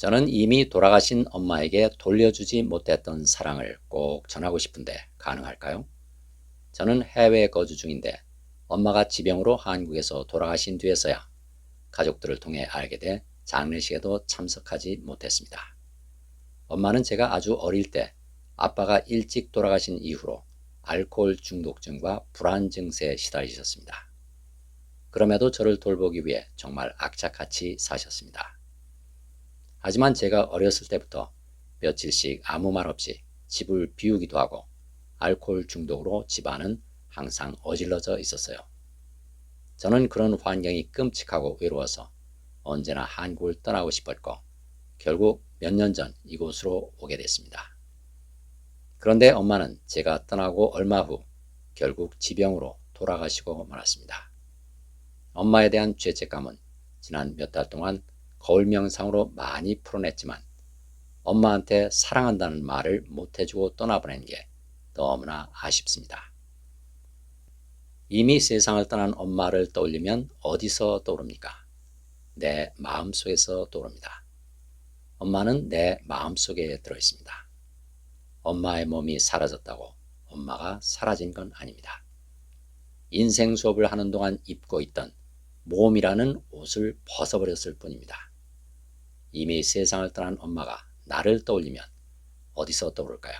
저는 이미 돌아가신 엄마에게 돌려주지 못했던 사랑을 꼭 전하고 싶은데 가능할까요? 저는 해외에 거주 중인데 엄마가 지병으로 한국에서 돌아가신 뒤에서야 가족들을 통해 알게 돼 장례식에도 참석하지 못했습니다. 엄마는 제가 아주 어릴 때 아빠가 일찍 돌아가신 이후로 알코올 중독증과 불안 증세에 시달리셨습니다. 그럼에도 저를 돌보기 위해 정말 악착같이 사셨습니다. 하지만 제가 어렸을 때부터 며칠씩 아무 말 없이 집을 비우기도 하고 알코올 중독으로 집안은 항상 어질러져 있었어요. 저는 그런 환경이 끔찍하고 외로워서 언제나 한국을 떠나고 싶었고 결국 몇 년 전 이곳으로 오게 됐습니다. 그런데 엄마는 제가 떠나고 얼마 후 결국 지병으로 돌아가시고 말았습니다. 엄마에 대한 죄책감은 지난 몇 달 동안 거울 명상으로 많이 풀어냈지만 엄마한테 사랑한다는 말을 못해주고 떠나보낸 게 너무나 아쉽습니다. 이미 세상을 떠난 엄마를 떠올리면 어디서 떠오릅니까? 내 마음속에서 떠오릅니다. 엄마는 내 마음속에 들어있습니다. 엄마의 몸이 사라졌다고 엄마가 사라진 건 아닙니다. 인생 수업을 하는 동안 입고 있던 몸이라는 옷을 벗어버렸을 뿐입니다. 이미 세상을 떠난 엄마가 나를 떠올리면 어디서 떠오를까요?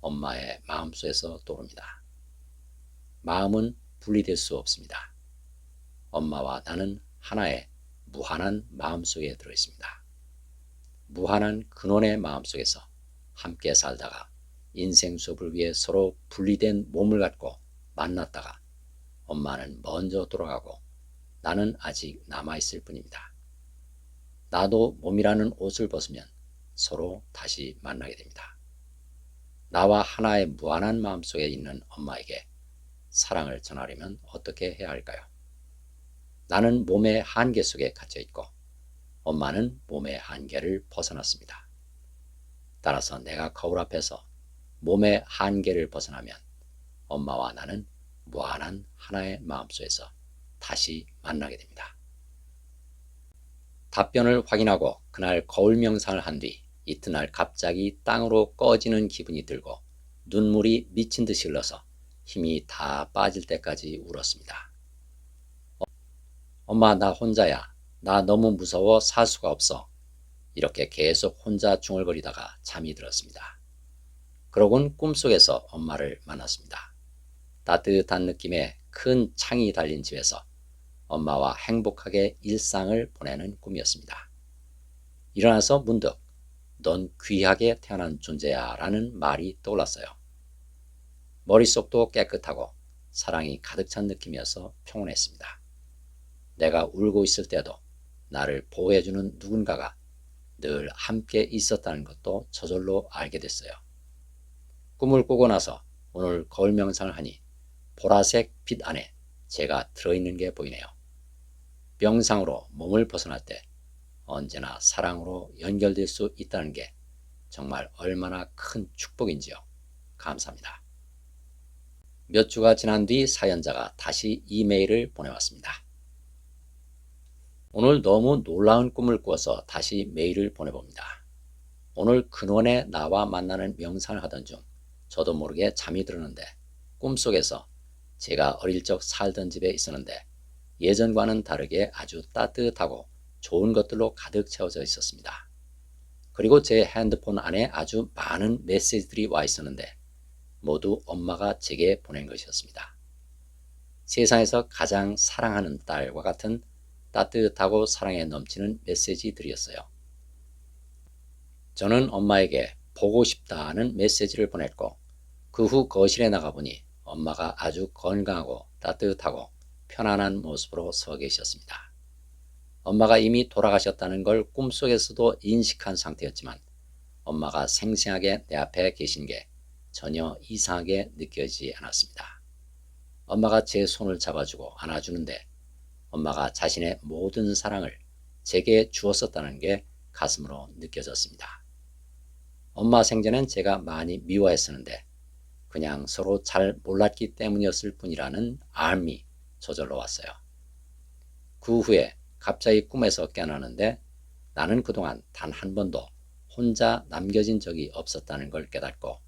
엄마의 마음속에서 떠오릅니다. 마음은 분리될 수 없습니다. 엄마와 나는 하나의 무한한 마음 속에 들어 있습니다. 무한한 근원의 마음 속에서 함께 살다가 인생 수업을 위해 서로 분리된 몸을 갖고 만났다가 엄마는 먼저 돌아가고 나는 아직 남아있을 뿐입니다. 나도 몸이라는 옷을 벗으면 서로 다시 만나게 됩니다. 나와 하나의 무한한 마음 속에 있는 엄마에게 사랑을 전하려면 어떻게 해야 할까요? 나는 몸의 한계 속에 갇혀 있고 엄마는 몸의 한계를 벗어났습니다. 따라서 내가 거울 앞에서 몸의 한계를 벗어나면 엄마와 나는 무한한 하나의 마음속에서 다시 만나게 됩니다. 답변을 확인하고 그날 거울 명상을 한 뒤 이튿날 갑자기 땅으로 꺼지는 기분이 들고 눈물이 미친 듯이 흘러서 힘이 다 빠질 때까지 울었습니다. 엄마 나 혼자야. 나 너무 무서워 살 수가 없어. 이렇게 계속 혼자 중얼거리다가 잠이 들었습니다. 그러곤 꿈속에서 엄마를 만났습니다. 따뜻한 느낌의 큰 창이 달린 집에서 엄마와 행복하게 일상을 보내는 꿈이었습니다. 일어나서 문득 넌 귀하게 태어난 존재야 라는 말이 떠올랐어요. 머릿속도 깨끗하고 사랑이 가득 찬 느낌이어서 평온했습니다. 내가 울고 있을 때도 나를 보호해주는 누군가가 늘 함께 있었다는 것도 저절로 알게 됐어요. 꿈을 꾸고 나서 오늘 거울 명상을 하니 보라색 빛 안에 제가 들어있는 게 보이네요. 명상으로 몸을 벗어날 때 언제나 사랑으로 연결될 수 있다는 게 정말 얼마나 큰 축복인지요. 감사합니다. 몇 주가 지난 뒤 사연자가 다시 이메일을 보내왔습니다. 오늘 너무 놀라운 꿈을 꾸어서 다시 메일을 보내봅니다. 오늘 근원에 나와 만나는 명상을 하던 중 저도 모르게 잠이 들었는데 꿈속에서 제가 어릴 적 살던 집에 있었는데 예전과는 다르게 아주 따뜻하고 좋은 것들로 가득 채워져 있었습니다. 그리고 제 핸드폰 안에 아주 많은 메시지들이 와 있었는데 모두 엄마가 제게 보낸 것이었습니다. 세상에서 가장 사랑하는 딸과 같은 따뜻하고 사랑에 넘치는 메시지들이었어요. 저는 엄마에게 보고 싶다는 메시지를 보냈고 그 후 거실에 나가보니 엄마가 아주 건강하고 따뜻하고 편안한 모습으로 서 계셨습니다. 엄마가 이미 돌아가셨다는 걸 꿈속에서도 인식한 상태였지만 엄마가 생생하게 내 앞에 계신 게 전혀 이상하게 느껴지지 않았습니다. 엄마가 제 손을 잡아주고 안아주는데 엄마가 자신의 모든 사랑을 제게 주었었다는 게 가슴으로 느껴졌습니다. 엄마 생전엔 제가 많이 미워했었는데 그냥 서로 잘 몰랐기 때문이었을 뿐이라는 알미 저절로 왔어요. 그 후에 갑자기 꿈에서 깨어나는데 나는 그동안 단 한 번도 혼자 남겨진 적이 없었다는 걸 깨닫고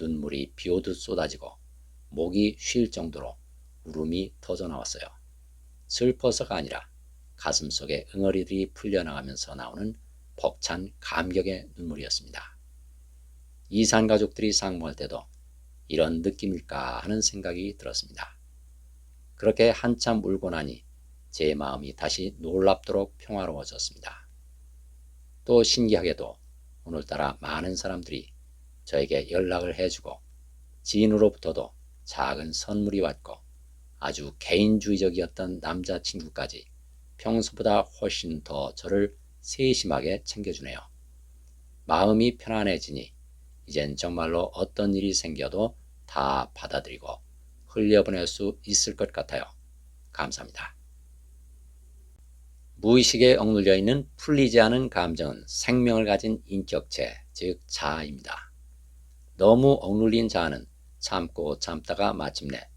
눈물이 비 오듯 쏟아지고 목이 쉴 정도로 울음이 터져 나왔어요. 슬퍼서가 아니라 가슴 속에 응어리들이 풀려나가면서 나오는 벅찬 감격의 눈물이었습니다. 이산 가족들이 상봉할 때도 이런 느낌일까 하는 생각이 들었습니다. 그렇게 한참 울고 나니 제 마음이 다시 놀랍도록 평화로워졌습니다. 또 신기하게도 오늘따라 많은 사람들이 저에게 연락을 해주고 지인으로부터도 작은 선물이 왔고 아주 개인주의적이었던 남자친구까지 평소보다 훨씬 더 저를 세심하게 챙겨주네요. 마음이 편안해지니 이젠 정말로 어떤 일이 생겨도 다 받아들이고 흘려보낼 수 있을 것 같아요. 감사합니다. 무의식에 억눌려 있는 풀리지 않은 감정은 생명을 가진 인격체, 즉 자아입니다. 너무 억눌린 자아는 참고 참다가 마침내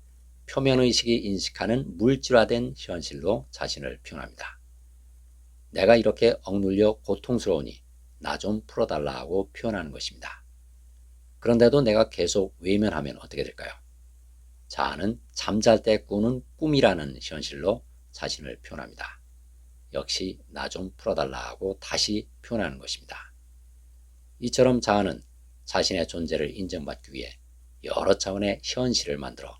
표면의식이 인식하는 물질화된 현실로 자신을 표현합니다. 내가 이렇게 억눌려 고통스러우니 나 좀 풀어달라 하고 표현하는 것입니다. 그런데도 내가 계속 외면하면 어떻게 될까요? 자아는 잠잘 때 꾸는 꿈이라는 현실로 자신을 표현합니다. 역시 나 좀 풀어달라 하고 다시 표현하는 것입니다. 이처럼 자아는 자신의 존재를 인정받기 위해 여러 차원의 현실을 만들어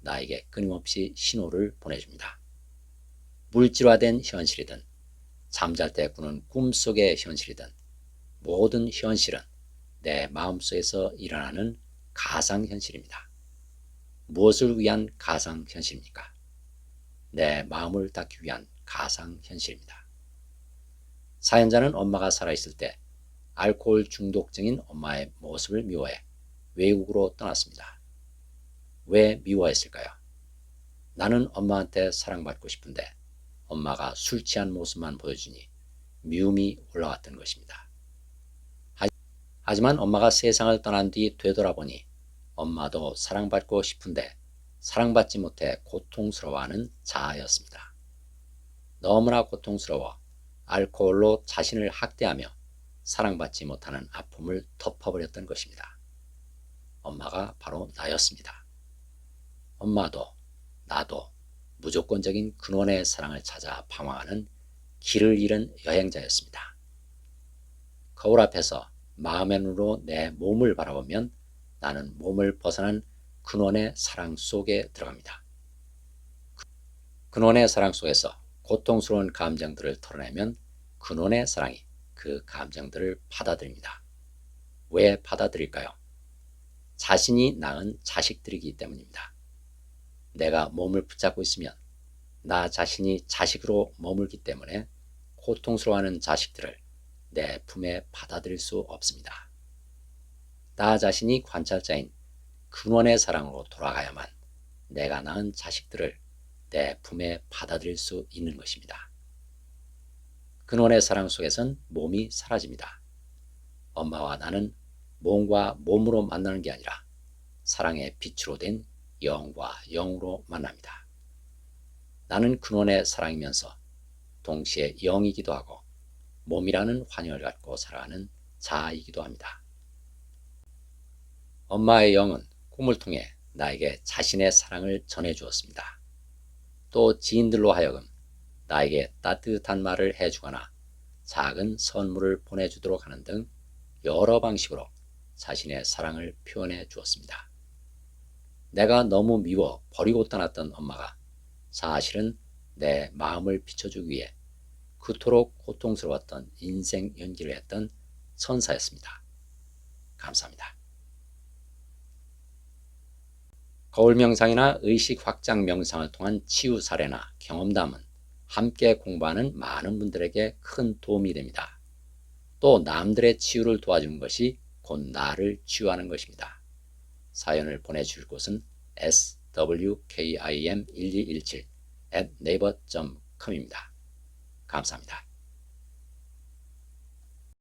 나에게 끊임없이 신호를 보내줍니다. 물질화된 현실이든 잠잘 때 꾸는 꿈속의 현실이든 모든 현실은 내 마음속에서 일어나는 가상현실입니다. 무엇을 위한 가상현실입니까? 내 마음을 닫기 위한 가상현실입니다. 사연자는 엄마가 살아있을 때 알코올 중독증인 엄마의 모습을 미워해 외국으로 떠났습니다. 왜 미워했을까요? 나는 엄마한테 사랑받고 싶은데 엄마가 술 취한 모습만 보여주니 미움이 올라왔던 것입니다. 하지만 엄마가 세상을 떠난 뒤 되돌아보니 엄마도 사랑받고 싶은데 사랑받지 못해 고통스러워하는 자아였습니다. 너무나 고통스러워 알코올로 자신을 학대하며 사랑받지 못하는 아픔을 덮어버렸던 것입니다. 엄마가 바로 나였습니다. 엄마도 나도 무조건적인 근원의 사랑을 찾아 방황하는 길을 잃은 여행자였습니다. 거울 앞에서 마음의 눈으로 내 몸을 바라보면 나는 몸을 벗어난 근원의 사랑 속에 들어갑니다. 근원의 사랑 속에서 고통스러운 감정들을 털어내면 근원의 사랑이 그 감정들을 받아들입니다. 왜 받아들일까요? 자신이 낳은 자식들이기 때문입니다. 내가 몸을 붙잡고 있으면 나 자신이 자식으로 머물기 때문에 고통스러워하는 자식들을 내 품에 받아들일 수 없습니다. 나 자신이 관찰자인 근원의 사랑으로 돌아가야만 내가 낳은 자식들을 내 품에 받아들일 수 있는 것입니다. 근원의 사랑 속에선 몸이 사라집니다. 엄마와 나는 몸과 몸으로 만나는 게 아니라 사랑의 빛으로 된 영과 영으로 만납니다. 나는 근원의 사랑이면서 동시에 영이기도 하고 몸이라는 환영을 갖고 살아가는 자아이기도 합니다. 엄마의 영은 꿈을 통해 나에게 자신의 사랑을 전해 주었습니다. 또 지인들로 하여금 나에게 따뜻한 말을 해주거나 작은 선물을 보내주도록 하는 등 여러 방식으로 자신의 사랑을 표현해 주었습니다. 내가 너무 미워 버리고 떠났던 엄마가 사실은 내 마음을 비춰주기 위해 그토록 고통스러웠던 인생 연기를 했던 선사였습니다. 감사합니다. 거울 명상이나 의식 확장 명상을 통한 치유 사례나 경험담은 함께 공부하는 많은 분들에게 큰 도움이 됩니다. 또 남들의 치유를 도와주는 것이 곧 나를 치유하는 것입니다. 사연을 보내주실 곳은 swkim1217 at naver.com입니다. 감사합니다.